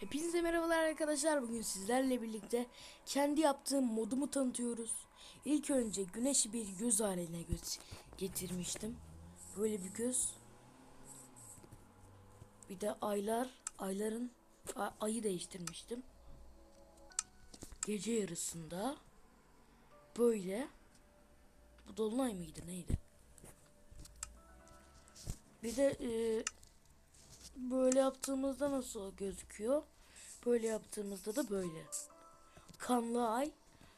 Hepinize merhabalar arkadaşlar. Bugün sizlerle birlikte kendi yaptığım modumu tanıtıyoruz. İlk önce güneşi bir göz haline getirmiştim. Böyle bir göz. Bir de aylar, ayların ayı değiştirmiştim. Gece yarısında böyle bu dolunay mıydı neydi? Bir de e, böyle yaptığımızda nasıl gözüküyor? Böyle yaptığımızda da böyle. Kanlı ay.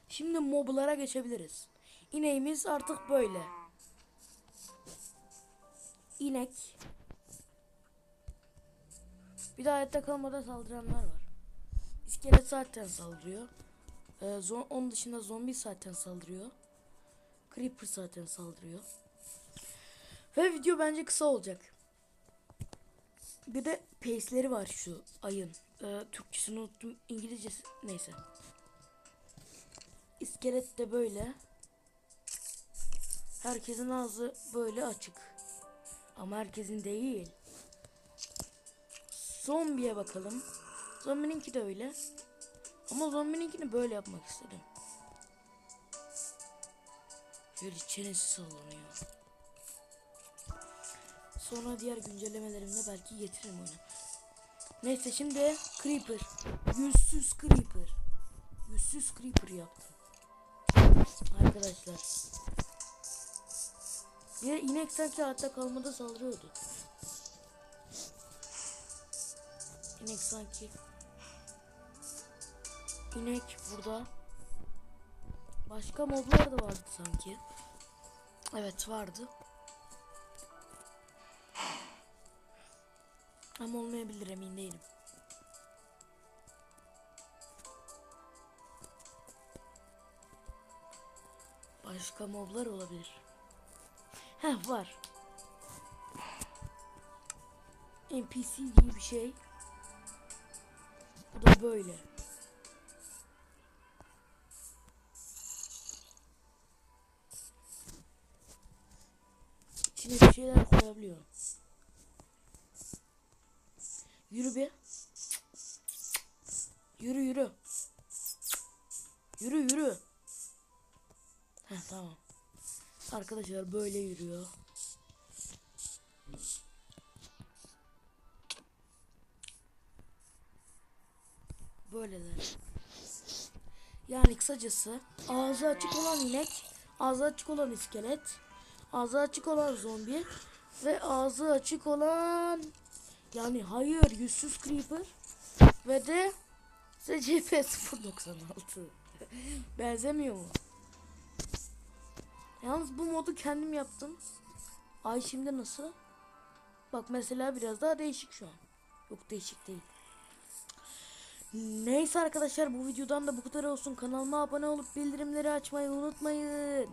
Şimdi moblara geçebiliriz. İneğimiz artık böyle. İnek. Bir de hayatta kalmadan saldıranlar var. İskelet zaten saldırıyor. Ee, zo- onun dışında zombi zaten saldırıyor. Creeper zaten saldırıyor. Ve video bence kısa olacak. Bir de pace'leri var şu ayın. Ee, Türkçesini unuttum. İngilizcesi neyse. İskelet de böyle. Herkesin ağzı böyle açık. Ama herkesin değil. Zombiye bakalım. Zombininki de öyle. Ama zombininkini böyle yapmak istedim. Şöyle çenesi sallanıyor. Sonra diğer güncellemelerimde belki getiririm onu. Neyse şimdi Creeper. Yüzsüz Creeper. Yüzsüz Creeper yaptım. Arkadaşlar. Bir inek sanki hatta kalmada saldırıyordu. İnek sanki. İnek burada. Başka moblar da vardı sanki. Evet vardı. Ama olmayabilir emin değilim. Başka moblar olabilir. Heh var. NPC diye bir şey. Bu da böyle. İçine bir şeyler koyabiliyor. Yürü be. Yürü yürü. Yürü yürü. Heh tamam. Arkadaşlar böyle yürüyor. Böyleler. Yani kısacası ağzı açık olan inek, ağzı açık olan iskelet, ağzı açık olan zombi ve ağzı açık olan yani hayır yüzsüz creeper ve de SCP 096 benzemiyor mu? Yalnız bu modu kendim yaptım. Ay şimdi nasıl? Bak mesela biraz daha değişik şu an. Yok değişik değil. Neyse arkadaşlar bu videodan da bu kadar olsun. Kanalıma abone olup bildirimleri açmayı unutmayın.